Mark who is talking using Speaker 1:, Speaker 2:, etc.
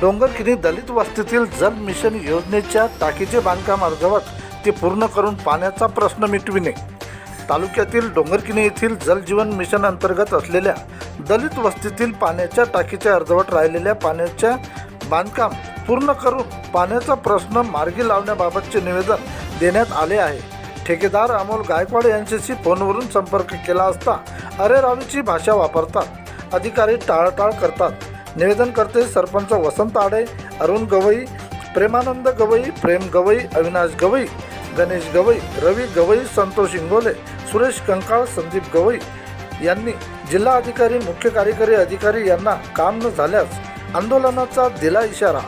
Speaker 1: डोंगरकिनी दलित वस्तीतील जल मिशन योजनेच्या टाकीचे बांधकाम अर्धवट ते पूर्ण करून पाण्याचा प्रश्न मिटविणे. तालुक्यातील डोंगरकिनी येथील जलजीवन मिशन अंतर्गत असलेल्या दलित वस्तीतील पाण्याच्या टाकीचे अर्धवट राहिलेल्या पाण्याच्या बांधकाम पूर्ण करून पाण्याचा प्रश्न मार्गी लावण्याबाबतचे निवेदन देण्यात आले आहे. ठेकेदार अमोल गायकवाड यांच्याशी फोनवरून संपर्क केला असता अरेरावीची भाषा वापरतात. अधिकारी टाळाटाळ करतात. निवेदनकर्ते सरपंच वसंत आडे अरुण गवई प्रेमानंद गवई प्रेम गवई अविनाश गवई गणेश गवई रवी गवई संतोष इंगोले सुरेश कंकाळ संदीप गवई यांनी जिल्हा अधिकारी मुख्य कार्यकारी अधिकारी यांना काम न झाल्यास आंदोलनाचा दिला इशारा.